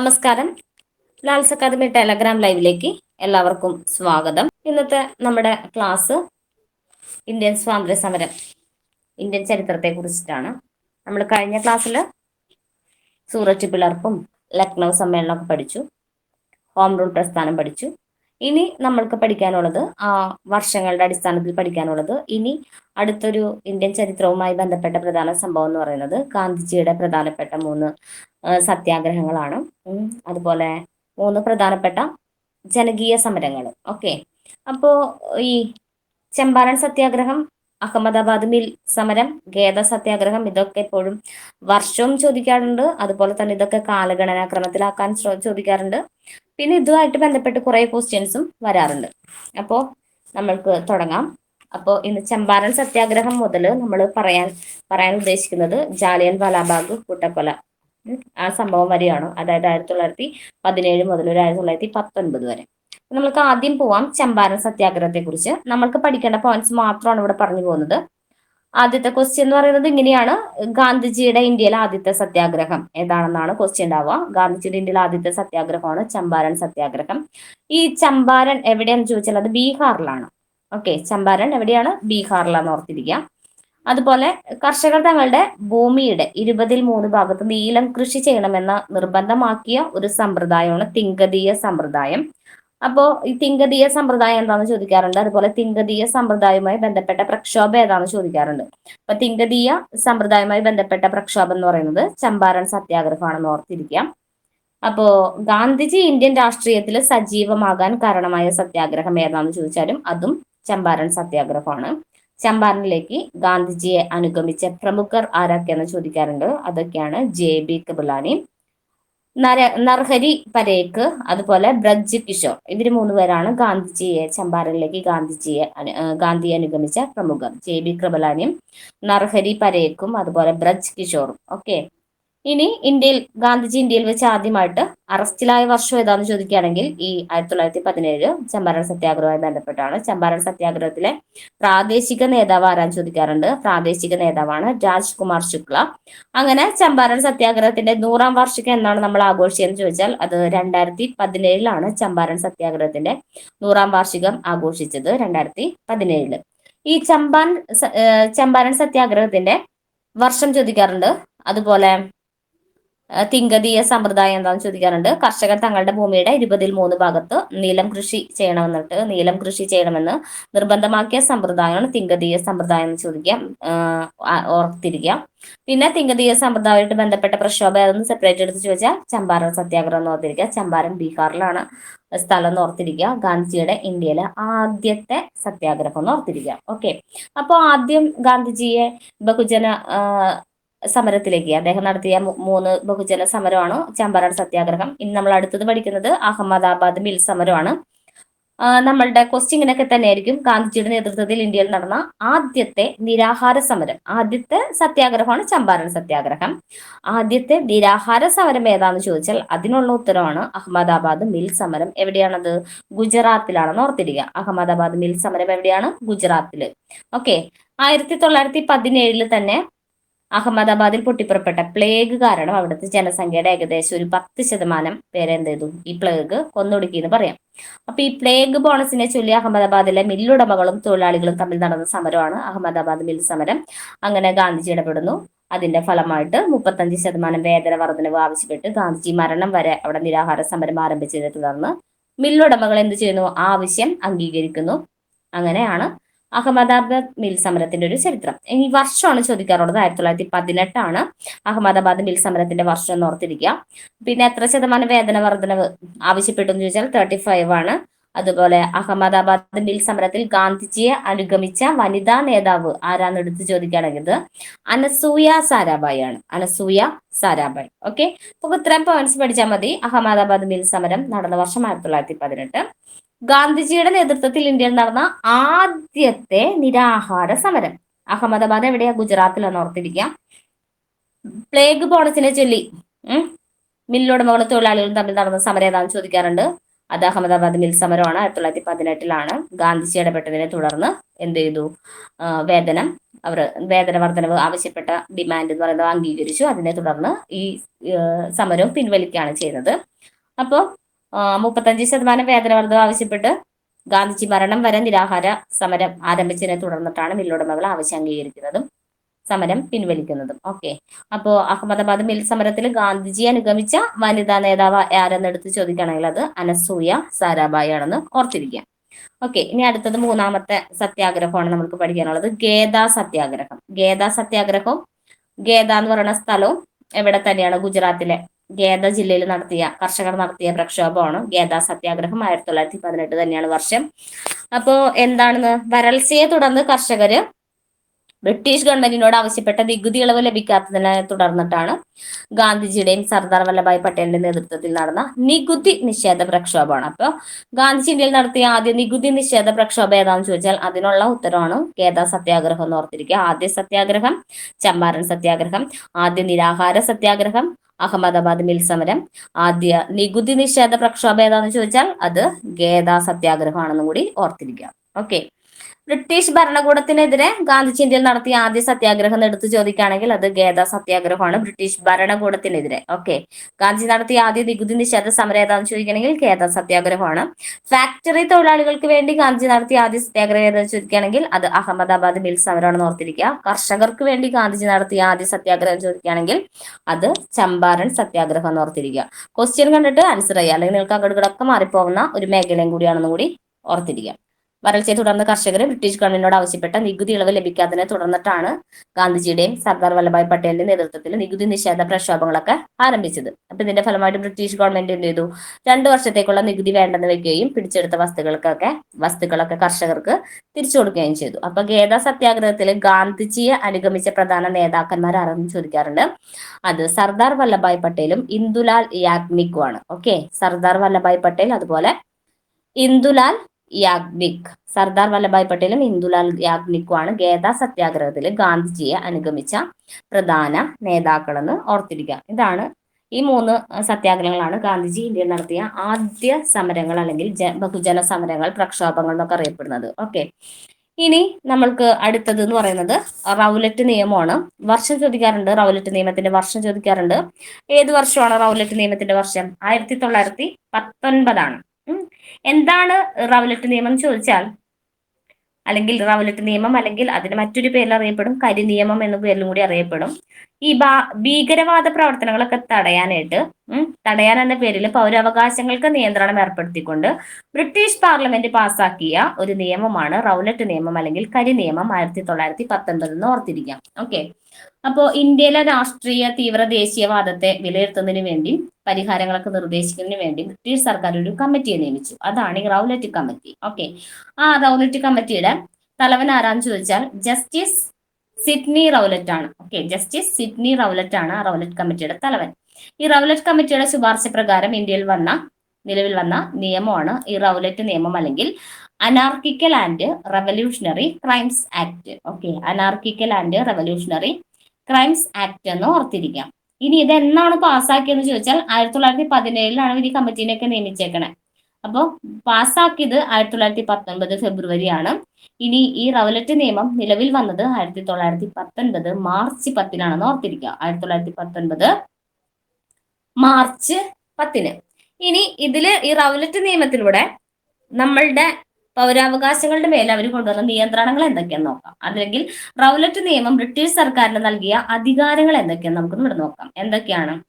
നമസ്കാരം. Lal's academy Telegram ലൈവിലേക്ക് എല്ലാവർക്കും സ്വാഗതം. ഇന്നത്തെ നമ്മുടെ ക്ലാസ് ഇന്ത്യൻ സ്വാതന്ത്ര്യ സമരം ഇന്ത്യൻ ചരിത്രത്തെ കുറിച്ചിട്ടാണ്. നമ്മൾ കഴിഞ്ഞ ക്ലാസ്സിൽ സൂററ്റ് പിളർപ്പും ലക്നൗ സമ്മേളനമൊക്കെ പഠിച്ചു. ഹോം റൂൾ പ്രസ്ഥാനം പഠിച്ചു. ഇനി നമ്മൾക്ക് പഠിക്കാനുള്ളത് ആ വർഷങ്ങളുടെ അടിസ്ഥാനത്തിൽ പഠിക്കാനുള്ളത് ഇനി അടുത്തൊരു ഇന്ത്യൻ ചരിത്രവുമായി ബന്ധപ്പെട്ട പ്രധാന സംഭവം എന്ന് പറയുന്നത് ഗാന്ധിജിയുടെ പ്രധാനപ്പെട്ട മൂന്ന് സത്യാഗ്രഹങ്ങളാണ്. അതുപോലെ മൂന്ന് പ്രധാനപ്പെട്ട ജനകീയ സമരങ്ങൾ. ഓക്കെ. അപ്പോ ഈ ചമ്പാരൻ സത്യാഗ്രഹം അഹമ്മദാബാദ് മിൽ സമരം ഖേദ സത്യാഗ്രഹം ഇതൊക്കെ എപ്പോഴും വർഷവും ചോദിക്കാറുണ്ട്. അതുപോലെ തന്നെ ഇതൊക്കെ കാലഗണനാക്രമത്തിലാക്കാൻ ചോദിക്കാറുണ്ട്. പിന്നെ ഇതുമായിട്ട് ബന്ധപ്പെട്ട് കുറേ ക്വസ്റ്റ്യൻസും വരാറുണ്ട്. അപ്പോൾ നമ്മൾക്ക് തുടങ്ങാം. അപ്പോൾ ഇന്ന് ചമ്പാരൻ സത്യാഗ്രഹം മുതൽ നമ്മൾ പറയാൻ പറയാൻ ഉദ്ദേശിക്കുന്നത് ജാലിയൻ വാലാബാഗ് കൂട്ടക്കൊല. ആ സംഭവം വരെയാണ്. അതായത് ആയിരത്തി തൊള്ളായിരത്തി പതിനേഴ് മുതൽ ഒരു ആയിരത്തി തൊള്ളായിരത്തി പത്തൊൻപത് വരെ. നമ്മൾക്ക് ആദ്യം പോവാം ചമ്പാരൻ സത്യാഗ്രഹത്തെ കുറിച്ച് നമ്മൾക്ക് പഠിക്കേണ്ട പോയിന്റ്സ് മാത്രമാണ് ഇവിടെ പറഞ്ഞു പോകുന്നത്. ആദ്യത്തെ ക്വസ്റ്റ്യൻ എന്ന് പറയുന്നത് ഇങ്ങനെയാണ്. ഗാന്ധിജിയുടെ ഇന്ത്യയിലെ ആദ്യത്തെ സത്യാഗ്രഹം ഏതാണെന്നാണ് ക്വസ്റ്റ്യൻ ഉണ്ടാവുക. ഗാന്ധിജിയുടെ ഇന്ത്യയിലെ ആദ്യത്തെ സത്യാഗ്രഹമാണ് ചമ്പാരൻ സത്യാഗ്രഹം. ഈ ചമ്പാരൻ എവിടെയാന്ന് ചോദിച്ചാൽ അത് ബീഹാറിലാണ്. ഓക്കെ ചമ്പാരൻ എവിടെയാണ്? ബീഹാറിലാണ് ഓർത്തിരിക്കുക. അതുപോലെ കർഷകർ തങ്ങളുടെ ഭൂമിയുടെ ഇരുപതിൽ മൂന്ന് ഭാഗത്ത് നീലം കൃഷി ചെയ്യണമെന്ന നിർബന്ധമാക്കിയ ഒരു സമ്പ്രദായമാണ് തിങ്കതീയ സമ്പ്രദായം. അപ്പോ ഈ തിങ്കതീയ സമ്പ്രദായം എന്താണെന്ന് ചോദിക്കാറുണ്ട്. അതുപോലെ തിങ്കതീയ സമ്പ്രദായവുമായി ബന്ധപ്പെട്ട പ്രക്ഷോഭം ഏതാണെന്ന് ചോദിക്കാറുണ്ട്. അപ്പൊ തിങ്കതീയ സമ്പ്രദായവുമായി ബന്ധപ്പെട്ട പ്രക്ഷോഭം എന്ന് പറയുന്നത് ചമ്പാരൻ സത്യാഗ്രഹമാണെന്ന് ഓർത്തിരിക്കാം. അപ്പോ ഗാന്ധിജി ഇന്ത്യൻ രാഷ്ട്രീയത്തിൽ സജീവമാകാൻ കാരണമായ സത്യാഗ്രഹം ഏതാണെന്ന് ചോദിച്ചാലും അതും ചമ്പാരൻ സത്യാഗ്രഹമാണ്. ചമ്പാരനിലേക്ക് ഗാന്ധിജിയെ അനുഗമിച്ച പ്രമുഖർ ആരൊക്കെയെന്ന് ചോദിക്കാറുണ്ട്. അതൊക്കെയാണ് ജെ ബി കബുലാനി നര നർഹരി പരേക്ക് അതുപോലെ ബ്രജ് കിഷോർ. ഇവർ മൂന്ന് പേരാണ് ഗാന്ധിജിയെ ചമ്പാരനിലേക്ക് ഗാന്ധിജിയെ ഗാന്ധിയെ അനുഗമിച്ച പ്രമുഖർ. ജെ ബി കൃപലാനിയും നർഹരി പരേക്കും അതുപോലെ ബ്രജ് കിഷോറും. ഓക്കെ. ഇനി ഇന്ത്യയിൽ ഗാന്ധിജി ഇന്ത്യയിൽ വെച്ച് ആദ്യമായിട്ട് അറസ്റ്റിലായ വർഷം ഏതാന്ന് ചോദിക്കുകയാണെങ്കിൽ ഈ ആയിരത്തി തൊള്ളായിരത്തി പതിനേഴ് ചമ്പാരൻ സത്യാഗ്രഹവുമായി ബന്ധപ്പെട്ടാണ്. ചമ്പാരൻ സത്യാഗ്രഹത്തിലെ പ്രാദേശിക നേതാവ് ആരാൻ ചോദിക്കാറുണ്ട്? പ്രാദേശിക നേതാവാണ് രാജ്കുമാർ ശുക്ല. അങ്ങനെ ചമ്പാരൻ സത്യാഗ്രഹത്തിന്റെ നൂറാം വാർഷികം എന്നാണ് നമ്മൾ ആഘോഷിച്ചതെന്ന് ചോദിച്ചാൽ അത് രണ്ടായിരത്തി പതിനേഴിലാണ് ചമ്പാരൻ സത്യാഗ്രഹത്തിന്റെ നൂറാം വാർഷികം ആഘോഷിച്ചത് രണ്ടായിരത്തി പതിനേഴിൽ. ഈ ചമ്പാൻ ചമ്പാരൻ സത്യാഗ്രഹത്തിന്റെ വർഷം ചോദിക്കാറുണ്ട്. അതുപോലെ തിങ്കതീയ സമ്പ്രദായം എന്താണെന്ന് ചോദിക്കാറുണ്ട്. കർഷകർ തങ്ങളുടെ ഭൂമിയുടെ ഇരുപതിൽ മൂന്ന് ഭാഗത്ത് നീലം കൃഷി ചെയ്യണമെന്നിട്ട് നീലം കൃഷി ചെയ്യണമെന്ന് നിർബന്ധമാക്കിയ സമ്പ്രദായമാണ് തിങ്കതീയ സമ്പ്രദായം എന്ന് ചോദിക്കാം. ഓർത്തിരിക്കാം. പിന്നെ തിങ്കതീയ സമ്പ്രദായമായിട്ട് ബന്ധപ്പെട്ട പ്രക്ഷോഭം അതൊന്ന് സെപ്പറേറ്റ് എടുത്ത് ചോദിച്ചാൽ ചമ്പാരൻ സത്യാഗ്രഹം എന്ന് ഓർത്തിരിക്കുക. ചമ്പാരൻ ബീഹാറിലാണ് സ്ഥലം എന്ന് ഓർത്തിരിക്കുക. ഗാന്ധിജിയുടെ ഇന്ത്യയിലെ ആദ്യത്തെ സത്യാഗ്രഹം എന്ന് ഓർത്തിരിക്കുക. ഓക്കെ. അപ്പോൾ ആദ്യം ഗാന്ധിജിയെ ബഹുജന സമരത്തിലേക്ക്. അദ്ദേഹം നടത്തിയ മൂന്ന് ബഹുജന സമരമാണ് ചമ്പാരൻ സത്യാഗ്രഹം. ഇനി നമ്മൾ അടുത്തത് പഠിക്കുന്നത് അഹമ്മദാബാദ് മിൽ സമരമാണ്. നമ്മളുടെ ക്വസ്റ്റ്യങ്ങിനൊക്കെ തന്നെയായിരിക്കും. ഗാന്ധിജിയുടെ നേതൃത്വത്തിൽ ഇന്ത്യയിൽ നടന്ന ആദ്യത്തെ നിരാഹാര സമരം. ആദ്യത്തെ സത്യാഗ്രഹമാണ് ചമ്പാരൻ സത്യാഗ്രഹം. ആദ്യത്തെ നിരാഹാര സമരം ഏതാണെന്ന് ചോദിച്ചാൽ അതിനുള്ള ഉത്തരമാണ് അഹമ്മദാബാദ് മിൽ സമരം. എവിടെയാണത്? ഗുജറാത്തിലാണെന്ന് ഓർത്തിരിക്കുക. അഹമ്മദാബാദ് മിൽ സമരം എവിടെയാണ്? ഗുജറാത്തിൽ. ഓക്കെ. ആയിരത്തി തൊള്ളായിരത്തി പതിനേഴിൽ തന്നെ അഹമ്മദാബാദിൽ പൊട്ടിപ്പുറപ്പെട്ട പ്ലേഗ് കാരണം അവിടുത്തെ ജനസംഖ്യയുടെ ഏകദേശം ഒരു പത്ത് ശതമാനം പേരെ എന്ത് ചെയ്തു? ഈ പ്ലേഗ് കൊന്നൊടുക്കി എന്ന് പറയാം. അപ്പൊ ഈ പ്ലേഗ് ബോണസിനെ ചൊല്ലി അഹമ്മദാബാദിലെ മില്ലുടമകളും തൊഴിലാളികളും തമ്മിൽ നടന്ന സമരമാണ് അഹമ്മദാബാദ് മിൽ സമരം. അങ്ങനെ ഗാന്ധിജി ഇടപെടുന്നു. അതിന്റെ ഫലമായിട്ട് മുപ്പത്തഞ്ച് ശതമാനം വേതന വർധനവ് ആവശ്യപ്പെട്ട് ഗാന്ധിജി മരണം വരെ അവിടെ നിരാഹാര സമരം ആരംഭിച്ചതിനെ തുടർന്ന് മില്ലുടമകൾ എന്ത് ചെയ്യുന്നു? ആവശ്യം അംഗീകരിക്കുന്നു. അങ്ങനെയാണ് അഹമ്മദാബാദ് മിൽ സമരത്തിന്റെ ഒരു ചരിത്രം. ഈ വർഷമാണ് ചോദിക്കാറുള്ളത് ആയിരത്തി തൊള്ളായിരത്തി പതിനെട്ടാണ് അഹമ്മദാബാദ് മിൽ സമരത്തിന്റെ വർഷം എന്ന് ഓർത്തിരിക്കുക. പിന്നെ എത്ര ശതമാനം വേതന വർധനവ് ആവശ്യപ്പെട്ടു എന്ന് ചോദിച്ചാൽ തേർട്ടി ഫൈവ് ആണ്. അതുപോലെ അഹമ്മദാബാദ് മിൽ സമരത്തിൽ ഗാന്ധിജിയെ അനുഗമിച്ച വനിതാ നേതാവ് ആരാന്ന് എടുത്ത് ചോദിക്കുകയാണെങ്കിൽ അനസൂയ സാരാഭായി ആണ്. അനസൂയ സാരാഭായ്. ഓക്കെ അപ്പൊ ഇത്രയും പോയിന്റ്സ് പഠിച്ചാൽ മതി. അഹമ്മദാബാദ് മിൽ സമരം നടന്ന വർഷം ആയിരത്തി തൊള്ളായിരത്തി പതിനെട്ട് ഗാന്ധിജിയുടെ നേതൃത്വത്തിൽ ഇന്ത്യയിൽ നടന്ന ആദ്യത്തെ നിരാഹാര സമരം. അഹമ്മദാബാദ് എവിടെയാ? ഗുജറാത്തിലാണ് ഓർത്തിരിക്കാം പ്ലേഗ് ബോണസിനെ ചൊല്ലി. മില്ലുടമകളും തൊഴിലാളികളും തമ്മിൽ നടന്ന സമരം ഏതാണെന്ന് ചോദിക്കാറുണ്ട്. അത് അഹമ്മദാബാദ് മിൽ സമരമാണ്. ആയിരത്തി തൊള്ളായിരത്തി പതിനെട്ടിലാണ് ഗാന്ധിജി ഇടപെട്ടതിനെ തുടർന്ന് എന്ത് ചെയ്തു? വേതനം അവർ വേതന വർധനവ് ആവശ്യപ്പെട്ട ഡിമാൻഡ് എന്ന് പറയുന്നത് അംഗീകരിച്ചു. അതിനെ തുടർന്ന് ഈ സമരവും പിൻവലിക്കുകയാണ് ചെയ്യുന്നത്. അപ്പോൾ മുപ്പത്തഞ്ച് ശതമാനം വേതന വർധന ആവശ്യപ്പെട്ട് ഗാന്ധിജി മരണം വരെ നിരാഹാര സമരം ആരംഭിച്ചതിനെ തുടർന്നിട്ടാണ് മില്ലുടമകൾ ആവശ്യം അംഗീകരിക്കുന്നതും സമരം പിൻവലിക്കുന്നതും. ഓക്കെ. അപ്പോ അഹമ്മദാബാദ് മിൽ സമരത്തിൽ ഗാന്ധിജി അനുഗമിച്ച വനിതാ നേതാവ് ആരെന്ന് എടുത്ത് ചോദിക്കുകയാണെങ്കിൽ അത് അനസൂയ സാരാഭായി ആണെന്ന് ഓർത്തിരിക്കുക. ഓക്കെ ഇനി അടുത്തത് മൂന്നാമത്തെ സത്യാഗ്രഹമാണ് നമുക്ക് പഠിക്കാനുള്ളത്. ഗേദാ സത്യാഗ്രഹം. ഗേദാ സത്യാഗ്രഹം ഗേദ എന്ന് പറയുന്ന സ്ഥലവും എവിടെ തന്നെയാണ്? ഗുജറാത്തിലെ ഗേദ ജില്ലയിൽ നടത്തിയ കർഷകർ നടത്തിയ പ്രക്ഷോഭമാണ് ഗേദാ സത്യാഗ്രഹം. ആയിരത്തി തൊള്ളായിരത്തി പതിനെട്ട് തന്നെയാണ് വർഷം. അപ്പോ എന്താണെന്ന്? വരൾച്ചയെ തുടർന്ന് കർഷകര് ബ്രിട്ടീഷ് ഗവൺമെന്റിനോട് ആവശ്യപ്പെട്ട നികുതി ഇളവ് ലഭിക്കാത്തതിനെ തുടർന്നിട്ടാണ് ഗാന്ധിജിയുടെയും സർദാർ വല്ലഭായ് പട്ടേലിന്റെ നേതൃത്വത്തിൽ നടന്ന നികുതി നിഷേധ പ്രക്ഷോഭമാണ്. അപ്പോൾ ഗാന്ധിജി ഇന്ത്യയിൽ നടത്തിയ ആദ്യ നികുതി നിഷേധ പ്രക്ഷോഭം ഏതാണെന്ന് ചോദിച്ചാൽ അതിനുള്ള ഉത്തരവാണ് കേദ സത്യാഗ്രഹം എന്ന് ഓർത്തിരിക്കുക. ആദ്യ സത്യാഗ്രഹം ചമ്പാരൻ സത്യാഗ്രഹം ആദ്യ നിരാഹാര സത്യാഗ്രഹം അഹമ്മദാബാദ് മിൽ സമരം. ആദ്യ നികുതി നിഷേധ പ്രക്ഷോഭം ഏതാണെന്ന് ചോദിച്ചാൽ അത് ഗേദ സത്യാഗ്രഹമാണെന്നും കൂടി ഓർത്തിരിക്കുക. ഓക്കെ. ബ്രിട്ടീഷ് ഭരണകൂടത്തിനെതിരെ ഗാന്ധിജി ഇന്ത്യയിൽ നടത്തിയ ആദ്യ സത്യാഗ്രഹം എടുത്തു ചോദിക്കുകയാണെങ്കിൽ അത് ഗേദ സത്യാഗ്രഹമാണ് ബ്രിട്ടീഷ് ഭരണകൂടത്തിനെതിരെ. ഓക്കെ ഗാന്ധിജി നടത്തിയ ആദ്യ നികുതി നിഷേധ സമരം ഏതാണെന്ന് ചോദിക്കുകയാണെങ്കിൽ ഗേദ സത്യാഗ്രഹമാണ്. ഫാക്ടറി തൊഴിലാളികൾക്ക് വേണ്ടി ഗാന്ധിജി നടത്തിയ ആദ്യ സത്യാഗ്രഹം ഏതാണെന്ന് ചോദിക്കുകയാണെങ്കിൽ അത് അഹമ്മദാബാദ് മിൽ സമരമാണെന്ന് ഓർത്തിരിക്കുക. കർഷകർക്ക് വേണ്ടി ഗാന്ധിജി നടത്തിയ ആദ്യ സത്യാഗ്രഹം ചോദിക്കുകയാണെങ്കിൽ അത് ചമ്പാരൻ സത്യാഗ്രഹം എന്ന് ഓർത്തിരിക്കുക. ക്വസ്റ്റ്യൻ കണ്ടിട്ട് ആൻസർ ചെയ്യുക. അല്ലെങ്കിൽ നിങ്ങൾക്ക് അങ്ങോട്ട് മാറിപ്പോകുന്ന ഒരു മേഖലയും കൂടിയാണെന്ന് കൂടി ഓർത്തിരിക്കുക. വരൾച്ചയെ തുടർന്ന് കർഷകർ ബ്രിട്ടീഷ് ഗവൺമെന്റിനോട് ആവശ്യപ്പെട്ട നികുതി ഇളവ് ലഭിക്കാത്തതിനെ തുടർന്നിട്ടാണ് ഗാന്ധിജിയുടെയും സർദാർ വല്ലഭായ് പട്ടേലിന്റെ നേതൃത്വത്തിൽ നികുതി നിഷേധ പ്രക്ഷോഭങ്ങളൊക്കെ ആരംഭിച്ചത്. അപ്പൊ ഇതിന്റെ ഫലമായിട്ട് ബ്രിട്ടീഷ് ഗവൺമെന്റ് എന്ത് ചെയ്തു? രണ്ടു വർഷത്തേക്കുള്ള നികുതി വേണ്ടെന്ന് വെക്കുകയും പിടിച്ചെടുത്ത വസ്തുക്കൾക്കൊക്കെ വസ്തുക്കളൊക്കെ കർഷകർക്ക് തിരിച്ചു കൊടുക്കുകയും ചെയ്തു. അപ്പൊ ഗേദ സത്യാഗ്രഹത്തിൽ ഗാന്ധിജിയെ അനുഗമിച്ച പ്രധാന നേതാക്കന്മാർ ആരെന്ന് ചോദിക്കാറുണ്ട്. അത് സർദാർ വല്ലഭായ് പട്ടേലും ഇന്ദുലാൽ യാഗ്നിക്കുമാണ് ഓക്കെ? സർദാർ വല്ലഭായ് പട്ടേൽ അതുപോലെ ഇന്ദുലാൽ യാഗ്നിക്. സർദാർ വല്ലഭായ് പട്ടേലും ഇന്ദുലാൽ യാഗ്നിക്കുമാണ് ഗേദ സത്യാഗ്രഹത്തിൽ ഗാന്ധിജിയെ അനുഗമിച്ച പ്രധാന നേതാക്കളെന്ന് ഓർത്തിരിക്കുക. ഇതാണ് ഈ മൂന്ന് സത്യാഗ്രഹങ്ങളാണ് ഗാന്ധിജി ഇന്ത്യയിൽ നടത്തിയ ആദ്യ സമരങ്ങൾ അല്ലെങ്കിൽ ബഹുജന സമരങ്ങൾ പ്രക്ഷോഭങ്ങൾ എന്നൊക്കെ അറിയപ്പെടുന്നത്. ഓക്കെ. ഇനി നമ്മൾക്ക് അടുത്തത് എന്ന് പറയുന്നത് റൗലറ്റ് നിയമമാണ്. വർഷം ചോദിക്കാറുണ്ട് റൗലറ്റ് നിയമത്തിന്റെ വർഷം ചോദിക്കാറുണ്ട്. ഏത് വർഷമാണ് റൗലറ്റ് നിയമത്തിന്റെ വർഷം? ആയിരത്തി തൊള്ളായിരത്തി പത്തൊൻപതാണ്. എന്താണ് റവലറ്റ് നിയമം ചോദിച്ചാൽ? അല്ലെങ്കിൽ റവലറ്റ് നിയമം അല്ലെങ്കിൽ അതിന് മറ്റൊരു പേരിൽ അറിയപ്പെടും കരി നിയമം എന്ന പേരിലും കൂടി അറിയപ്പെടും. ഈ ഭീകരവാദ പ്രവർത്തനങ്ങളൊക്കെ തടയാനായിട്ട് തടയാൻ എന്ന പേരിൽ പൗരാവകാശങ്ങൾക്ക് നിയന്ത്രണം ഏർപ്പെടുത്തിക്കൊണ്ട് ബ്രിട്ടീഷ് പാർലമെന്റ് പാസാക്കിയ ഒരു നിയമമാണ് റൗലറ്റ് നിയമം അല്ലെങ്കിൽ കരി നിയമം ആയിരത്തി തൊള്ളായിരത്തി പത്തൊൻപത് എന്ന് ഓർത്തിരിക്കാം. ഓക്കെ. അപ്പോ ഇന്ത്യയിലെ രാഷ്ട്രീയ തീവ്ര ദേശീയവാദത്തെ വിലയിരുത്തുന്നതിന് വേണ്ടി പരിഹാരങ്ങളൊക്കെ നിർദ്ദേശിക്കുന്നതിന് വേണ്ടി ബ്രിട്ടീഷ് സർക്കാർ ഒരു കമ്മിറ്റിയെ നിയമിച്ചു. അതാണ് ഈ റൗലറ്റ് കമ്മിറ്റി. ഓക്കെ. ആ റൗലറ്റ് കമ്മിറ്റിയുടെ തലവൻ ആരാന്ന് ചോദിച്ചാൽ ജസ്റ്റിസ് സിഡ്നി റൗലറ്റ് ആണ്. ഓക്കെ. ജസ്റ്റിസ് സിഡ്നി റൗലറ്റ് ആണ് ആ റൗലറ്റ് കമ്മിറ്റിയുടെ തലവൻ. ഈ റൗലറ്റ് കമ്മിറ്റിയുടെ ശുപാർശ പ്രകാരം ഇന്ത്യയിൽ വന്ന നിലവിൽ വന്ന നിയമമാണ് ഈ റൗലറ്റ് നിയമം അല്ലെങ്കിൽ anarchical and revolutionary crimes act. Okay. Anarchical and revolutionary crimes act എന്ന് ഓർത്തിരിക്കാം. ഇനി ഇത് എന്നാണ് പാസ്സാക്കിയെന്ന് ചോദിച്ചാൽ ആയിരത്തി തൊള്ളായിരത്തി പതിനേഴിലാണ് ഈ കമ്മിറ്റീനെയൊക്കെ നിയമിച്ചേക്കണേ. അപ്പോൾ പാസ്സാക്കിയത് ആയിരത്തി തൊള്ളായിരത്തി പത്തൊൻപത് ഫെബ്രുവരി ആണ് ഇനി ഈ റവലറ്റ് നിയമം നിലവിൽ വന്നത് ആയിരത്തി തൊള്ളായിരത്തി പത്തൊൻപത് മാർച്ച് പത്തിനാണെന്ന് ഓർത്തിരിക്കുക. ആയിരത്തി തൊള്ളായിരത്തി പത്തൊൻപത് മാർച്ച് പത്തിന്. ഇനി ഇതിൽ ഈ റവലറ്റ് നിയമത്തിലൂടെ നമ്മളുടെ പൗരാവകാശങ്ങളുടെ മേൽ അവർ കൊണ്ടുവന്ന നിയന്ത്രണങ്ങൾ എന്തൊക്കെയാന്ന് നോക്കാം. അല്ലെങ്കിൽ റൗലറ്റ് നിയമം ബ്രിട്ടീഷ് സർക്കാരിന് നൽകിയ അധികാരങ്ങൾ എന്തൊക്കെയാന്ന് നമുക്ക് ഇവിടെ നോക്കാം. എന്തൊക്കെയാണ്?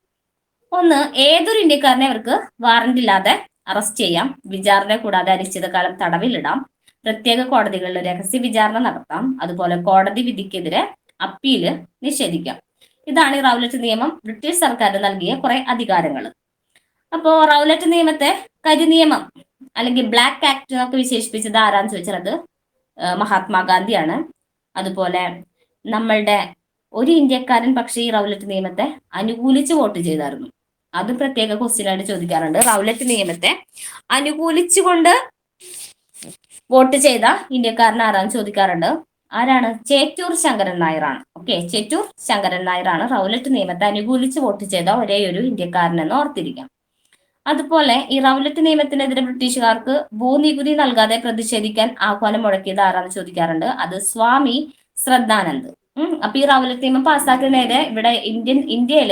ഒന്ന് ഏതൊരു ഇന്ത്യക്കാരനെ അവർക്ക് വാറന്റ് ഇല്ലാതെ അറസ്റ്റ് ചെയ്യാം. വിചാരണ കൂടാതെ അനിശ്ചിതകാലം തടവിലിടാം. പ്രത്യേക കോടതികളിൽ രഹസ്യ വിചാരണ നടത്താം. അതുപോലെ കോടതി വിധിക്കെതിരെ അപ്പീൽ നിഷേധിക്കാം. ഇതാണ് ഈ റൗലറ്റ് നിയമം ബ്രിട്ടീഷ് സർക്കാരിന് നൽകിയ കുറെ അധികാരങ്ങൾ അപ്പോ റൗലറ്റ് നിയമത്തെ കരിനിയമം അല്ലെങ്കിൽ ബ്ലാക്ക് ആക്ട് എന്നൊക്കെ വിശേഷിപ്പിച്ചത് ആരാന്ന് ചോദിച്ചാൽ അത് മഹാത്മാഗാന്ധിയാണ്. അതുപോലെ നമ്മളുടെ ഒരു ഇന്ത്യക്കാരൻ പക്ഷേ ഈ റൗലറ്റ് നിയമത്തെ അനുകൂലിച്ച് വോട്ട് ചെയ്തായിരുന്നു. അത് പ്രത്യേക ക്വസ്റ്റ്യനായിട്ട് ചോദിക്കാറുണ്ട്. റൗലറ്റ് നിയമത്തെ അനുകൂലിച്ചുകൊണ്ട് വോട്ട് ചെയ്ത ഇന്ത്യക്കാരൻ ആരാന്ന് ചോദിക്കാറുണ്ട്. ആരാണ്? ചേറ്റൂർ ശങ്കരൻ നായരാണ്. ഓക്കെ ചേറ്റൂർ ശങ്കരൻ നായരാണ് റൗലറ്റ് നിയമത്തെ അനുകൂലിച്ച് വോട്ട് ചെയ്ത ഒരേ ഒരു ഇന്ത്യക്കാരനെന്ന് ഓർത്തിരിക്കാം. അതുപോലെ ഈ റൗലറ്റ് നിയമത്തിനെതിരെ ബ്രിട്ടീഷുകാർക്ക് ഭൂനികുതി നൽകാതെ പ്രതിഷേധിക്കാൻ ആഹ്വാനം മുഴക്കിയത് ആരാന്ന് ചോദിക്കാറുണ്ട്? അത് സ്വാമി ശ്രദ്ധാനന്ദ്. അപ്പൊ ഈ റൗലറ്റ് നിയമം പാസ്സാക്കുന്നതിന് ഇവിടെ ഇന്ത്യൻ ഇന്ത്യയിൽ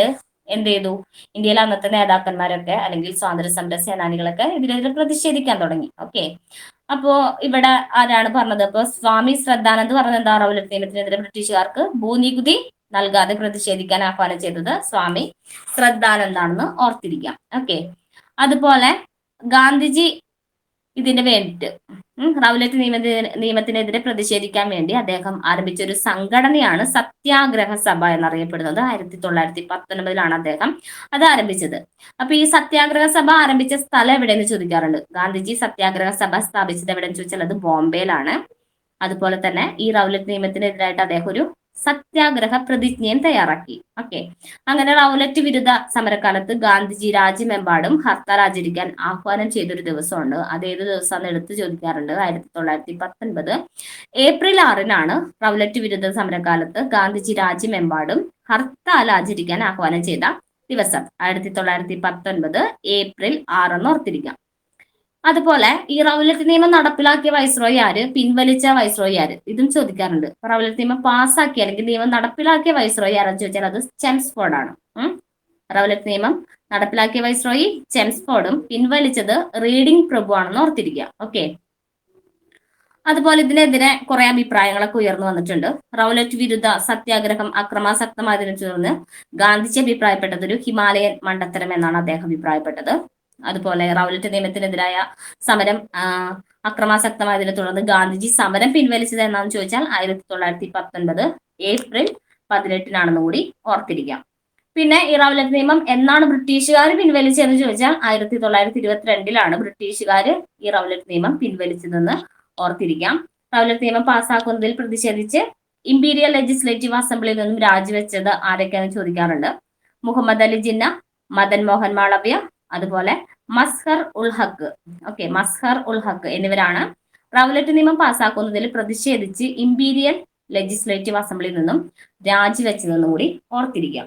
എന്ത് ചെയ്തു? ഇന്ത്യയിലെ അന്നത്തെ നേതാക്കന്മാരൊക്കെ അല്ലെങ്കിൽ സ്വാതന്ത്ര്യ സമര സേനാനികളൊക്കെ ഇതിനെതിരെ പ്രതിഷേധിക്കാൻ തുടങ്ങി. ഓക്കെ. അപ്പോ ഇവിടെ ആരാണ് പറഞ്ഞത്? അപ്പൊ സ്വാമി ശ്രദ്ധാനന്ദ് പറഞ്ഞത് എന്താ റൗലറ്റ് നിയമത്തിനെതിരെ ബ്രിട്ടീഷുകാർക്ക് ഭൂനികുതി നൽകാതെ പ്രതിഷേധിക്കാൻ ആഹ്വാനം ചെയ്തത് സ്വാമി ശ്രദ്ധാനന്ദാണെന്ന് ഓർത്തിരിക്കാം. ഓക്കെ. അതുപോലെ ഗാന്ധിജി ഇതിന് വേണ്ടിയിട്ട് റൗലറ്റ് നിയമ നിയമത്തിനെതിരെ പ്രതിഷേധിക്കാൻ വേണ്ടി അദ്ദേഹം ആരംഭിച്ച ഒരു സംഘടനയാണ് സത്യാഗ്രഹ സഭ എന്നറിയപ്പെടുന്നത്. ആയിരത്തി തൊള്ളായിരത്തി പത്തൊൻപതിലാണ് അദ്ദേഹം അത് ആരംഭിച്ചത്. അപ്പൊ ഈ സത്യാഗ്രഹ സഭ ആരംഭിച്ച സ്ഥലം എവിടെയെന്ന് ചോദിക്കാറുണ്ട്? ഗാന്ധിജി സത്യാഗ്രഹ സഭ സ്ഥാപിച്ചത് എവിടെയെന്ന് ചോദിച്ചാൽ അത് ബോംബെയിലാണ്. അതുപോലെ തന്നെ ഈ റൗലറ്റ് നിയമത്തിനെതിരായിട്ട് അദ്ദേഹം ഒരു സത്യാഗ്രഹ പ്രതിജ്ഞയും തയ്യാറാക്കി. ഓക്കെ അങ്ങനെ റൗലറ്റ് വിരുദ്ധ സമരകാലത്ത് ഗാന്ധിജി രാജ്യമെമ്പാടും ഹർത്താൽ ആചരിക്കാൻ ആഹ്വാനം ചെയ്തൊരു ദിവസമുണ്ട്. അത് ഏത് ദിവസമാണ് എടുത്തു ചോദിക്കാറുണ്ട്. ആയിരത്തി തൊള്ളായിരത്തി പത്തൊൻപത് ഏപ്രിൽ ആറിനാണ് റൗലറ്റ് വിരുദ്ധ സമരകാലത്ത് ഗാന്ധിജി രാജ്യമെമ്പാടും ഹർത്താൽ ആചരിക്കാൻ ആഹ്വാനം ചെയ്ത ദിവസം. ആയിരത്തി തൊള്ളായിരത്തി പത്തൊൻപത് ഏപ്രിൽ ആറെന്ന് ഓർത്തിരിക്കാം. അതുപോലെ ഈ റൗലറ്റ് നിയമം നടപ്പിലാക്കിയ വൈസ്രോയി ആര് പിൻവലിച്ച വൈസ്രോയി ആര് ഇതും ചോദിക്കാറുണ്ട്. റൗലറ്റ് നിയമം പാസ്സാക്കിയ അല്ലെങ്കിൽ നിയമം നടപ്പിലാക്കിയ വൈസ്രോയി ആരെന്ന് ചോദിച്ചാൽ അത് ചെംസ്ഫോർഡ് ആണ്. റൗലറ്റ് നിയമം നടപ്പിലാക്കിയ വൈസ്രോയി ചെംസ്ഫോർഡും പിൻവലിച്ചത് റീഡിംഗ് പ്രഭു ആണെന്ന് ഓർത്തിരിക്കുക. ഓക്കെ. അതുപോലെ ഇതിനെതിരെ കുറെ അഭിപ്രായങ്ങളൊക്കെ ഉയർന്നു വന്നിട്ടുണ്ട്. റൗലറ്റ് വിരുദ്ധ സത്യാഗ്രഹം അക്രമാസക്തമായതിനെ തുടർന്ന് ഗാന്ധിജി അഭിപ്രായപ്പെട്ടത് ഒരു ഹിമാലയൻ മണ്ടത്തരം എന്നാണ് അദ്ദേഹം അഭിപ്രായപ്പെട്ടത്. അതുപോലെ റൗലറ്റ് നിയമത്തിനെതിരായ സമരം അക്രമാസക്തമായതിനെ തുടർന്ന് ഗാന്ധിജി സമരം പിൻവലിച്ചത് എന്നാന്ന് ചോദിച്ചാൽ ആയിരത്തി തൊള്ളായിരത്തി പത്തൊൻപത് ഏപ്രിൽ പതിനെട്ടിനാണെന്ന് കൂടി ഓർത്തിരിക്കാം. പിന്നെ ഈ റൗലറ്റ് നിയമം എന്നാണ് ബ്രിട്ടീഷുകാർ പിൻവലിച്ചതെന്ന് ചോദിച്ചാൽ ആയിരത്തി തൊള്ളായിരത്തി ഇരുപത്തിരണ്ടിലാണ് ബ്രിട്ടീഷുകാർ ഈ റൗലറ്റ് നിയമം പിൻവലിച്ചതെന്ന് ഓർത്തിരിക്കാം. റൗലറ്റ് നിയമം പാസ്സാക്കുന്നതിൽ പ്രതിഷേധിച്ച് ഇമ്പീരിയൽ ലെജിസ്ലേറ്റീവ് അസംബ്ലിയിൽ നിന്നും രാജിവെച്ചത് ആരൊക്കെയാണെന്ന് ചോദിക്കാറുണ്ട്? മുഹമ്മദ് അലി ജിന്ന മദൻ മോഹൻ മാളവ്യ അതുപോലെ മസ്ഹർ ഉൽ ഹക്ക് ഓക്കെ മസ്ഹർ ഉൽ ഹക്ക് എന്നിവരാണ് റവലറ്റ് നിയമം പാസ്സാക്കുന്നതിൽ പ്രതിഷേധിച്ച് ഇമ്പീരിയൽ ലെജിസ്ലേറ്റീവ് അസംബ്ലിയിൽ നിന്നും രാജിവെച്ചതെന്നും കൂടി ഓർത്തിരിക്കാം.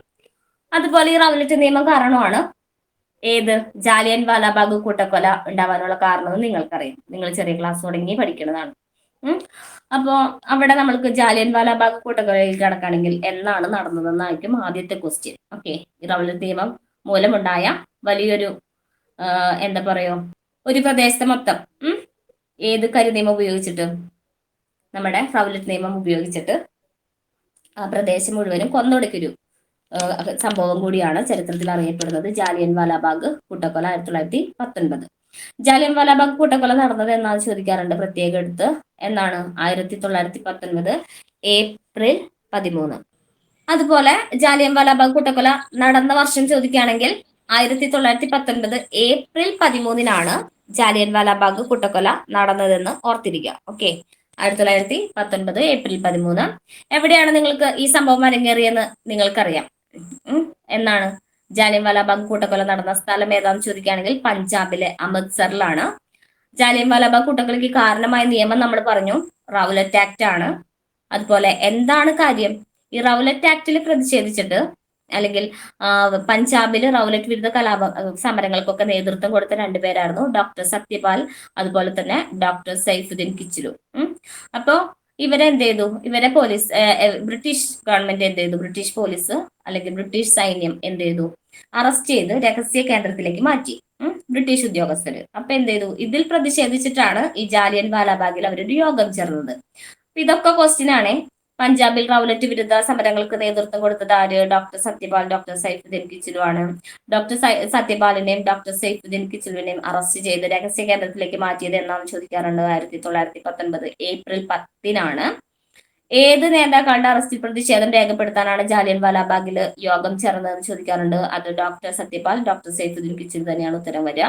അതുപോലെ ഈ റവലറ്റ് നിയമം കാരണമാണ് ഏത്? ജാലിയൻ വാലാബാഗ് കൂട്ടക്കൊല ഉണ്ടാവാനുള്ള കാരണം നിങ്ങൾക്കറിയാം. നിങ്ങൾ ചെറിയ ക്ലാസ് തുടങ്ങി പഠിക്കുന്നതാണ് അപ്പോ അവിടെ നമ്മൾക്ക് ജാലിയൻ വാലാബാഗ് കൂട്ടക്കൊലയിൽ കിടക്കുകയാണെങ്കിൽ എന്നാണ് നടന്നതെന്നായിരിക്കും ആദ്യത്തെ ക്വസ്റ്റ്യൻ ഓക്കെ ഈ റൗലറ്റ് നിയമം മൂലമുണ്ടായ വലിയൊരു എന്താ പറയോ ഒരു പ്രദേശത്തെ മൊത്തം ഏത് കരു നിയമം ഉപയോഗിച്ചിട്ട് നമ്മുടെ റൗലറ്റ് നിയമം ഉപയോഗിച്ചിട്ട് ആ പ്രദേശം മുഴുവനും കൊന്നൊടുക്കൊരു സംഭവം കൂടിയാണ് ചരിത്രത്തിൽ അറിയപ്പെടുന്നത്. ജാലിയൻ വാലാബാഗ് കൂട്ടക്കൊല ആയിരത്തി തൊള്ളായിരത്തി പത്തൊൻപത്. ജാലിയൻ വാലാബാഗ് കൂട്ടക്കൊല നടന്നത് എന്നാണ് ചോദിക്കാറുണ്ട് പ്രത്യേക എടുത്ത് എന്നാണ് ആയിരത്തി തൊള്ളായിരത്തി പത്തൊൻപത് ഏപ്രിൽ പതിമൂന്ന്. അതുപോലെ ജാലിയൻവാലാബാഗ് കൂട്ടക്കൊല നടന്ന വർഷം ചോദിക്കുകയാണെങ്കിൽ ആയിരത്തി തൊള്ളായിരത്തി പത്തൊൻപത് ഏപ്രിൽ പതിമൂന്നിനാണ് ജാലിയൻവാലാബാഗ് കൂട്ടക്കൊല നടന്നതെന്ന് ഓർത്തിരിക്കുക. ഓക്കെ. ആയിരത്തി തൊള്ളായിരത്തി പത്തൊൻപത് ഏപ്രിൽ പതിമൂന്ന്. എവിടെയാണ് നിങ്ങൾക്ക് ഈ സംഭവം അരങ്ങേറിയെന്ന് നിങ്ങൾക്കറിയാം. എന്നാണ് ജാലിയൻവാലാബാഗ് കൂട്ടക്കൊല നടന്ന സ്ഥലം ഏതാണെന്ന് ചോദിക്കുകയാണെങ്കിൽ പഞ്ചാബിലെ അമൃത്സറിലാണ് ജാലിയൻ വാലാബാഗ് കൂട്ടക്കൊലയ്ക്ക് കാരണമായ നിയമം നമ്മൾ പറഞ്ഞു. റൗലറ്റ് ആക്ട് ആണ് അതുപോലെ എന്താണ് കാര്യം? ഈ റൗലറ്റ് ആക്ടിൽ പ്രതിഷേധിച്ചിട്ട് അല്ലെങ്കിൽ പഞ്ചാബിൽ റൗലറ്റ് വിരുദ്ധ കലാപ സമരങ്ങൾക്കൊക്കെ നേതൃത്വം കൊടുത്ത രണ്ടുപേരായിരുന്നു ഡോക്ടർ സത്യപാൽ അതുപോലെ തന്നെ ഡോക്ടർ സൈഫുദ്ദീൻ കിച്ചിലു. അപ്പോ ഇവരെ എന്ത് ചെയ്തു? ഇവരെ പോലീസ് ബ്രിട്ടീഷ് ഗവൺമെന്റ് എന്ത് ചെയ്തു? ബ്രിട്ടീഷ് പോലീസ് അല്ലെങ്കിൽ ബ്രിട്ടീഷ് സൈന്യം എന്ത് ചെയ്തു? അറസ്റ്റ് ചെയ്ത് രഹസ്യ കേന്ദ്രത്തിലേക്ക് മാറ്റി. ബ്രിട്ടീഷ് ഉദ്യോഗസ്ഥര്. അപ്പൊ എന്ത് ചെയ്തു? ഇതിൽ പ്രതിഷേധിച്ചിട്ടാണ് ഈ ജാലിയൻ വാലാബാഗിൽ അവരൊരു യോഗം ചേർന്നത്. ഇതൊക്കെ ക്വസ്റ്റ്യൻ ആണ്. പഞ്ചാബിൽ റൗലറ്റ് വിരുദ്ധ സമരങ്ങൾക്ക് നേതൃത്വം കൊടുത്തത് ആര്? ഡോക്ടർ സത്യപാൽ ഡോക്ടർ സൈഫുദ്ദീൻ കിച്ചിലുമാണ് ഡോക്ടർ സത്യപാലിനെയും ഡോക്ടർ സൈഫുദ്ദീൻ കിച്ചിലുവിനെയും അറസ്റ്റ് ചെയ്ത് രഹസ്യ കേന്ദ്രത്തിലേക്ക് മാറ്റിയത് എന്നാണ് ചോദിക്കാറുണ്ട് ആയിരത്തി തൊള്ളായിരത്തി പത്തൊൻപത് ഏപ്രിൽ പത്തിനാണ്. ഏത് നേതാക്കളുടെ അറസ്റ്റിൽ പ്രതിഷേധം രേഖപ്പെടുത്താനാണ് ജാലിയൻ വാലാബാഗിൽ യോഗം ചേർന്നതെന്ന് ചോദിക്കാറുണ്ട്. അത് ഡോക്ടർ സത്യപാൽ ഡോക്ടർ സൈഫുദ്ദീൻ കിച്ചിൽ തന്നെയാണ് ഉത്തരം വരിക.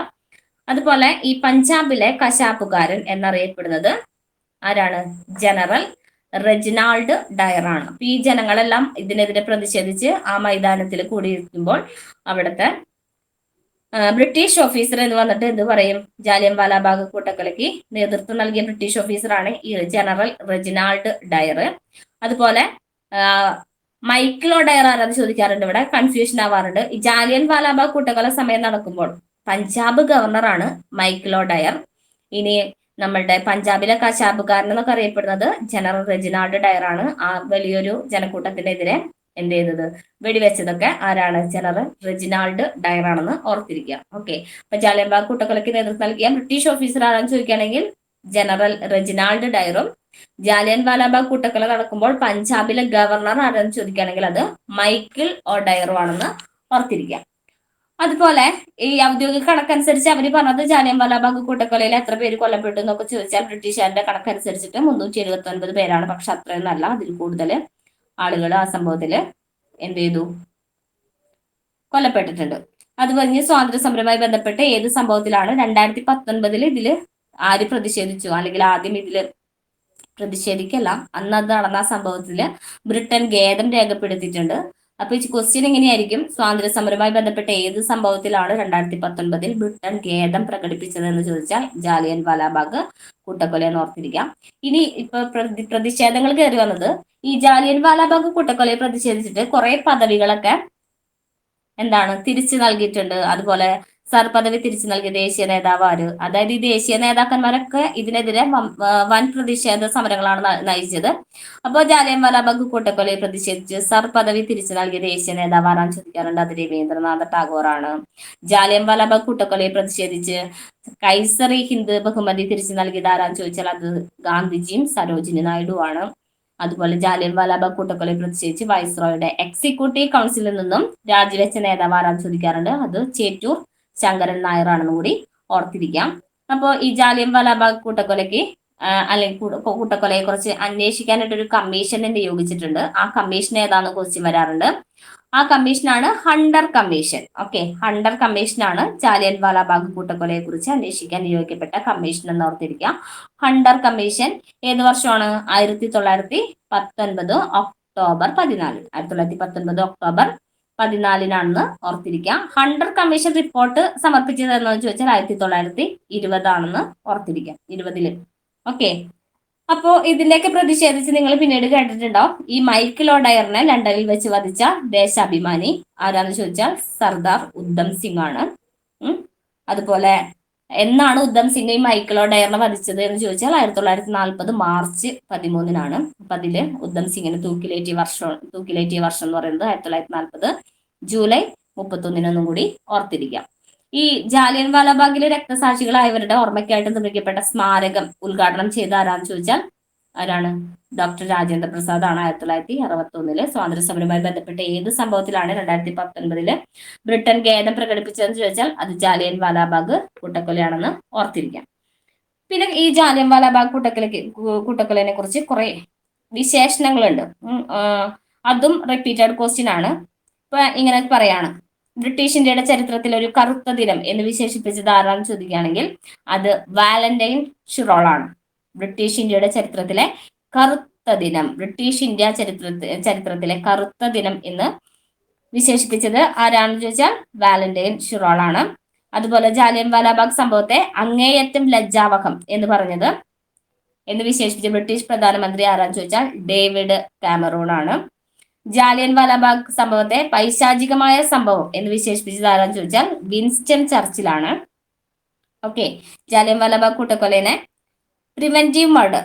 അതുപോലെ ഈ പഞ്ചാബിലെ കശാപ്പുകാരൻ എന്നറിയപ്പെടുന്നത് ആരാണ്? ജനറൽ റെജിനാൾഡ് ഡയറാണ്. ഈ ജനങ്ങളെല്ലാം ഇതിനെതിരെ പ്രതിഷേധിച്ച് ആ മൈതാനത്തിൽ കൂടിയിരിക്കുമ്പോൾ അവിടുത്തെ ബ്രിട്ടീഷ് ഓഫീസർ എന്ന് വന്നിട്ട് എന്ത് പറയും? ജാലിയൻ വാലാബാഗ് കൂട്ടക്കൊലയ്ക്ക് നേതൃത്വം നൽകിയ ബ്രിട്ടീഷ് ഓഫീസറാണ് ഈ ജനറൽ റെജിനാൾഡ് ഡയർ. അതുപോലെ മൈക്കിളോ ഡയർ ആരാന്ന് ചോദിക്കാറുണ്ട് ഇവിടെ. കൺഫ്യൂഷൻ ആവാറുണ്ട്. ജാലിയൻ വാലാബാഗ് കൂട്ടക്കൊല സമയം നടക്കുമ്പോൾ പഞ്ചാബ് ഗവർണറാണ് മൈക്കിളോ ഡയർ ഇനി നമ്മളുടെ പഞ്ചാബിലെ കശാബുകാരൻ എന്നൊക്കെ അറിയപ്പെടുന്നത് ജനറൽ റെജിനാൾഡ് ഡയർ ആണ് ആ വലിയൊരു ജനക്കൂട്ടത്തിനെതിരെ എന്ത് ചെയ്തത്? വെടിവെച്ചതൊക്കെ ആരാണ്? ജനറൽ റെജിനാൾഡ് ഡയർ ആണെന്ന് ഓർത്തിരിക്കുക. ഓക്കെ. അപ്പൊ ജാലിയൻബാഗ് കൂട്ടക്കൊലയ്ക്ക് നേതൃത്വം നൽകിയ ബ്രിട്ടീഷ് ഓഫീസർ ആണെന്ന് ചോദിക്കുകയാണെങ്കിൽ ജനറൽ റെജിനാൾഡ് ഡയറും ജാലിയൻ വാലാബാഗ് കൂട്ടക്കൊല നടക്കുമ്പോൾ പഞ്ചാബിലെ ഗവർണർ ആരാണെന്ന് ചോദിക്കുകയാണെങ്കിൽ അത് മൈക്കിൾ ഓ ഡയറും ആണെന്ന് ഓർത്തിരിക്കുക. അതുപോലെ ഈ ഔദ്യോഗിക കണക്കനുസരിച്ച് അവർ പറഞ്ഞത് ജാലിയൻവാലാബാഗ് കൂട്ടക്കൊലയിൽ എത്ര പേര് കൊല്ലപ്പെട്ടു എന്നൊക്കെ ചോദിച്ചാൽ ബ്രിട്ടീഷുകാരുടെ കണക്കനുസരിച്ചിട്ട് മുന്നൂറ്റി എഴുപത്തി ഒൻപത് പേരാണ്. പക്ഷെ അത്രയൊന്നല്ല അതിൽ കൂടുതൽ ആളുകൾ ആ സംഭവത്തിൽ എന്ത് ചെയ്തു? കൊല്ലപ്പെട്ടിട്ടുണ്ട്. അത് പറഞ്ഞ് സ്വാതന്ത്ര്യ സമരവുമായി ബന്ധപ്പെട്ട് ഏത് സംഭവത്തിലാണ് രണ്ടായിരത്തി പത്തൊൻപതിൽ ഇതിൽ ആര് പ്രതിഷേധിച്ചു? അല്ലെങ്കിൽ ആദ്യം ഇതിൽ പ്രതിഷേധിക്കല്ല അന്ന് അത് നടന്ന സംഭവത്തിൽ ബ്രിട്ടൻ ഖേദം രേഖപ്പെടുത്തിയിട്ടുണ്ട്. അപ്പൊ ഈ ക്വസ്റ്റ്യൻ എങ്ങനെയായിരിക്കും? സ്വാതന്ത്ര്യ സമരവുമായി ബന്ധപ്പെട്ട ഏത് സംഭവത്തിലാണ് രണ്ടായിരത്തി പത്തൊൻപതിൽ ബ്രിട്ടൻ ഖേദം പ്രകടിപ്പിച്ചത് എന്ന് ചോദിച്ചാൽ ജാലിയൻ വാലാബാഗ് കൂട്ടക്കൊല എന്ന് ഓർത്തിരിക്കാം. ഇനി ഇപ്പൊ പ്രതിഷേധങ്ങൾ കയറി വന്നത് ഈ ജാലിയൻ വാലാബാഗ് കൂട്ടക്കൊലയെ പ്രതിഷേധിച്ചിട്ട് കുറെ പദവികളൊക്കെ എന്താണ് തിരിച്ചു നൽകിയിട്ടുണ്ട്. അതുപോലെ സർ പദവി തിരിച്ചു നൽകിയ ദേശീയ നേതാവ് ആര്? അതായത് ഈ ദേശീയ നേതാക്കന്മാരൊക്കെ ഇതിനെതിരെ വൻ പ്രതിഷേധ സമരങ്ങളാണ് നയിച്ചത്. അപ്പോൾ ജാലിയൻ വാലാബാഗ് കൂട്ടക്കൊലയിൽ പ്രതിഷേധിച്ച് സർ പദവി തിരിച്ചു നൽകിയ ദേശീയ നേതാവ് ആരാണ് ചോദിക്കാറുണ്ട്? അത് രവീന്ദ്രനാഥ ടാഗോറാണ്. ജാലിയൻ വാലാബാഗ് കൂട്ടക്കൊലയിൽ പ്രതിഷേധിച്ച് കൈസറി ഹിന്ദ് ബഹുമതി തിരിച്ചു നൽകിയത് ആരാന്ന് ചോദിച്ചാൽ അത് ഗാന്ധിജിയും സരോജിനി നായിഡുവാണ് അതുപോലെ ജാലിയൻ വാലാബാഗ് കൂട്ടക്കൊലയിൽ പ്രതിഷേധിച്ച് വൈസ്രോയുടെ എക്സിക്യൂട്ടീവ് കൗൺസിലിൽ നിന്നും രാജിവെച്ച നേതാവ് ആരാന്ന് ചോദിക്കാറുണ്ട്? അത് ചേറ്റൂർ ശങ്കരൻ നായറാണെന്നും കൂടി ഓർത്തിരിക്കാം. അപ്പോൾ ഈ ജാലിയൻ വാലാബാഗ് കൂട്ടക്കൊലയ്ക്ക് അല്ലെങ്കിൽ കൂട്ടക്കൊലയെ കുറിച്ച് അന്വേഷിക്കാനായിട്ട് ഒരു കമ്മീഷനെ നിയോഗിച്ചിട്ടുണ്ട്. ആ കമ്മീഷൻ ഏതാന്ന് ക്വസ്റ്റ്യൻ വരാറുണ്ട്. ആ കമ്മീഷനാണ് ഹണ്ടർ കമ്മീഷൻ. ഓക്കെ ഹണ്ടർ കമ്മീഷനാണ് ജാലിയൻ വാലാബാഗ് കൂട്ടക്കൊലയെ കുറിച്ച് അന്വേഷിക്കാൻ നിയോഗിക്കപ്പെട്ട കമ്മീഷൻ എന്ന് ഓർത്തിരിക്കാം. ഹണ്ടർ കമ്മീഷൻ ഏത് വർഷമാണ്? ആയിരത്തി തൊള്ളായിരത്തി പത്തൊൻപത് ഒക്ടോബർ പതിനാല്. ആയിരത്തി തൊള്ളായിരത്തി പത്തൊൻപത് ഒക്ടോബർ പതിനാലിനാണെന്ന് ഓർത്തിരിക്കാം. ഹണ്ടർ കമ്മീഷൻ റിപ്പോർട്ട് സമർപ്പിച്ചത് എന്ന് ചോദിച്ചാൽ ആയിരത്തി തൊള്ളായിരത്തി ഇരുപതാണെന്ന് ഓർത്തിരിക്കാം. ഇരുപതിൽ. ഓക്കെ അപ്പോ ഇതിലേക്ക് പ്രതിഷേധിച്ച് നിങ്ങൾ പിന്നീട് കേട്ടിട്ടുണ്ടോ ഈ മൈക്കിൾ ഒഡയറിനെ ലണ്ടനിൽ വെച്ച് വധിച്ച ദേശാഭിമാനി ആരാന്ന് ചോദിച്ചാൽ സർദാർ ഉദ്ധം സിംഗ് ആണ്. അതുപോലെ എന്നാണ് ഉദ്ധം സിംഗയും മൈക്കിളോ ഡയറിനെ വധിച്ചത് എന്ന് ചോദിച്ചാൽ ആയിരത്തി തൊള്ളായിരത്തി നാൽപ്പത് മാർച്ച് പതിമൂന്നിനാണ്. അപ്പൊ അതിൽ ഉദ്ധം സിംഗിന് തൂക്കിലേറ്റിയ വർഷം തൂക്കിലേറ്റിയ വർഷം എന്ന് പറയുന്നത് ആയിരത്തി തൊള്ളായിരത്തി നാൽപ്പത് ജൂലൈ മുപ്പത്തൊന്നിനൊന്നും കൂടി ഓർത്തിരിക്കാം. ഈ ജാലിയൻ വാലാബാഗിലെ രക്തസാക്ഷികളായവരുടെ ഓർമ്മയ്ക്കായിട്ട് നിർമ്മിക്കപ്പെട്ട സ്മാരകം ഉദ്ഘാടനം ചെയ്ത ആരാന്ന് ചോദിച്ചാൽ ആരാണ്? ഡോക്ടർ രാജേന്ദ്ര പ്രസാദ് ആണ് ആയിരത്തി തൊള്ളായിരത്തി അറുപത്തി ഒന്നിൽ സ്വാതന്ത്ര്യ സമരവുമായി ബന്ധപ്പെട്ട ഏത് സംഭവത്തിലാണ് രണ്ടായിരത്തി പത്തൊൻപതിൽ ബ്രിട്ടൻ ഖേദം പ്രകടിപ്പിച്ചതെന്ന് ചോദിച്ചാൽ അത് ജാലിയൻ വാലാബാഗ് കൂട്ടക്കൊലയാണെന്ന് ഓർത്തിരിക്കാം. പിന്നെ ഈ ജാലിയൻ വാലാബാഗ് കൂട്ടക്കൊലയ്ക്ക് കൂട്ടക്കൊലനെ കുറിച്ച് കുറെ വിശേഷണങ്ങളുണ്ട്. അതും റിപ്പീറ്റഡ് ക്വസ്റ്റ്യൻ ആണ്. ഇപ്പൊ ഇങ്ങനെ പറയാണ്. ബ്രിട്ടീഷ് ഇന്ത്യയുടെ ചരിത്രത്തിൽ ഒരു കറുത്ത ദിനം എന്ന് വിശേഷിപ്പിച്ചത് ആരാണെന്ന് ചോദിക്കുകയാണെങ്കിൽ അത് വാലന്റൈൻ ഷിറോൾ ആണ് ബ്രിട്ടീഷ് ഇന്ത്യയുടെ ചരിത്രത്തിലെ കറുത്ത ദിനം. ബ്രിട്ടീഷ് ഇന്ത്യ ചരിത്ര ചരിത്രത്തിലെ കറുത്ത ദിനം എന്ന് വിശേഷിപ്പിച്ചത് ആരാണെന്ന് ചോദിച്ചാൽ വാലന്റൈൻ ഷിറോൾ ആണ് അതുപോലെ ജാലിയൻ വാലാബാഗ് സംഭവത്തെ അങ്ങേയറ്റം ലജ്ജാവഹം എന്ന് പറഞ്ഞത് എന്ന് വിശേഷിപ്പിച്ച ബ്രിട്ടീഷ് പ്രധാനമന്ത്രി ആരാന്ന് ചോദിച്ചാൽ ഡേവിഡ് കാമറൂൺ ആണ് ജാലിയൻ വാലാബാഗ് സംഭവത്തെ പൈശാചികമായ സംഭവം എന്ന് വിശേഷിപ്പിച്ചത് ആരാന്ന് ചോദിച്ചാൽ വിൻസ്റ്റൺ ചർച്ചിലാണ്. ഓക്കെ ജാലിയൻ വാലാബാഗ് കൂട്ടക്കൊലേനെ പ്രിവെന്റീവ് മർഡർ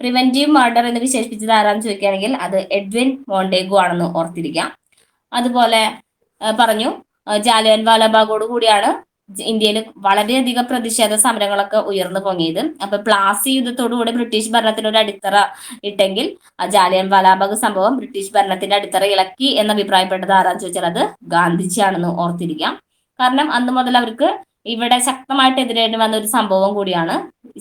പ്രിവെന്റീവ് മർഡർ എന്ന് വിശേഷിപ്പിച്ചത് ആരാന്ന് ചോദിക്കുകയാണെങ്കിൽ അത് എഡ്വിൻ മോണ്ടേഗു ആണെന്ന് ഓർത്തിരിക്കാം. അതുപോലെ പറഞ്ഞു ജാലിയൻ വാലബാഗോട് കൂടിയാണ് ഇന്ത്യയിൽ വളരെയധികം പ്രതിഷേധ സമരങ്ങളൊക്കെ ഉയർന്നു പൊങ്ങിയത്. അപ്പൊ പ്ലാസി യുദ്ധത്തോടുകൂടി ബ്രിട്ടീഷ് ഭരണത്തിന് ഒരു അടിത്തറ ഇട്ടെങ്കിൽ ജാലിയൻ വാലാബാഗ് സംഭവം ബ്രിട്ടീഷ് ഭരണത്തിന്റെ അടിത്തറ ഇളക്കി എന്ന് അഭിപ്രായപ്പെട്ടത് ആരാന്ന് ചോദിച്ചാൽ അത് ഗാന്ധിജിയാണെന്ന് ഓർത്തിരിക്കാം. കാരണം അന്ന് മുതൽ അവർക്ക് ഇവിടെ ശക്തമായിട്ട് എതിരേണ്ടി വന്ന ഒരു സംഭവം കൂടിയാണ്.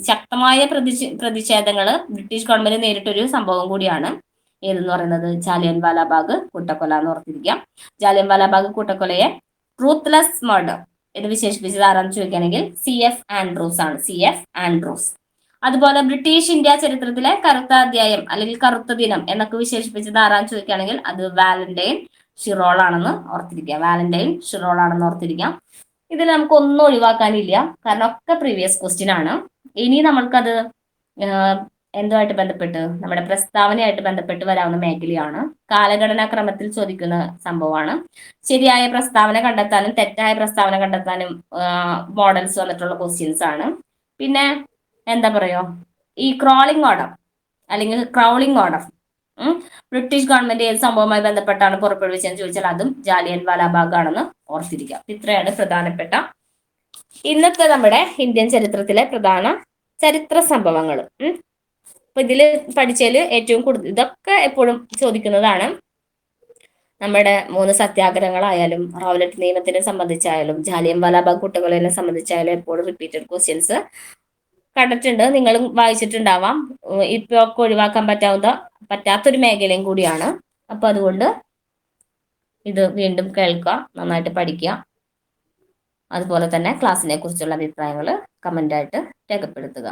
ശക്തമായ പ്രതിഷേ പ്രതിഷേധങ്ങൾ ബ്രിട്ടീഷ് ഗവൺമെന്റ് നേരിട്ടൊരു സംഭവം കൂടിയാണ്. ഏതെന്ന് പറയുന്നത്? ജാലിയൻ വാലാബാഗ് കൂട്ടക്കൊല എന്ന് ഓർത്തിരിക്കാം. ജാലിയൻ വാലാബാഗ് കൂട്ടക്കൊലയെ ട്രൂത്ത്ലെസ് മർഡർ എന്ന് വിശേഷിപ്പിച്ചത് ആരാന്ന് ചോദിക്കുകയാണെങ്കിൽ സി എഫ് ആൻഡ്രൂസ് ആണ്. C F Andrews. അതുപോലെ ബ്രിട്ടീഷ് ഇന്ത്യ ചരിത്രത്തിലെ കറുത്ത അധ്യായം അല്ലെങ്കിൽ കറുത്ത ദിനം എന്നൊക്കെ വിശേഷിപ്പിച്ചത് ആരാന്ന് ചോദിക്കുകയാണെങ്കിൽ അത് വാലന്റൈൻ ഷിറോൾ ആണെന്ന് ഓർത്തിരിക്കാം. വാലന്റൈൻ ഷിറോൾ ആണെന്ന് ഓർത്തിരിക്കാം. ഇതിൽ നമുക്ക് ഒന്നും ഒഴിവാക്കാനില്ല. കാരണം ഒക്കെ പ്രീവിയസ് ക്വസ്റ്റ്യൻ ആണ്. ഇനി നമ്മൾക്കത് എന്തുമായിട്ട് ബന്ധപ്പെട്ട് നമ്മുടെ പ്രസ്താവനയായിട്ട് ബന്ധപ്പെട്ട് വരാവുന്ന മേഖലയാണ്. കാലഘടനാ ക്രമത്തിൽ ചോദിക്കുന്ന സംഭവമാണ്. ശരിയായ പ്രസ്താവന കണ്ടെത്താനും തെറ്റായ പ്രസ്താവന കണ്ടെത്താനും മോഡൽസ് വന്നിട്ടുള്ള ക്വസ്റ്റ്യൻസ് ആണ്. പിന്നെ എന്താ പറയുക? ഈ ക്രോളിംഗ് ഓർഡർ അല്ലെങ്കിൽ ക്രൗളിംഗ് ഓർഡർ ബ്രിട്ടീഷ് ഗവൺമെന്റ് ഏത് സംഭവവുമായി ബന്ധപ്പെട്ടാണ് പുറപ്പെടുവിച്ചതെന്ന് ചോദിച്ചാൽ അതും ജാലിയൻ വാലാബാഗ് ആണെന്ന് ഓർത്തിരിക്കാം. ഇത്രയാണ് പ്രധാനപ്പെട്ട ഇന്നത്തെ നമ്മുടെ ഇന്ത്യൻ ചരിത്രത്തിലെ പ്രധാന ചരിത്ര സംഭവങ്ങൾ. അപ്പൊ ഇതിൽ പഠിച്ചതിൽ ഏറ്റവും കൂടുതൽ ഇതൊക്കെ എപ്പോഴും ചോദിക്കുന്നതാണ്. നമ്മുടെ മൂന്ന് സത്യാഗ്രഹങ്ങളായാലും റൗലറ്റ് നിയമത്തിനെ സംബന്ധിച്ചായാലും ജാലിയൻ വാലാബാഗ് കുട്ടികളെ സംബന്ധിച്ചായാലും എപ്പോഴും റിപ്പീറ്റഡ് ക്വസ്റ്റ്യൻസ് കണ്ടിട്ടുണ്ട്. നിങ്ങളും വായിച്ചിട്ടുണ്ടാവാം. ഇപ്പൊ ഒക്കെ ഒഴിവാക്കാൻ പറ്റാവുന്ന പറ്റാത്തൊരു മേഖലയും കൂടിയാണ്. അപ്പൊ അതുകൊണ്ട് ഇത് വീണ്ടും കേൾക്കുക നന്നായിട്ട് പഠിക്കുക. അതുപോലെ തന്നെ ക്ലാസ്സിനെ കുറിച്ചുള്ള അഭിപ്രായങ്ങൾ കമന്റായിട്ട് രേഖപ്പെടുത്തുക.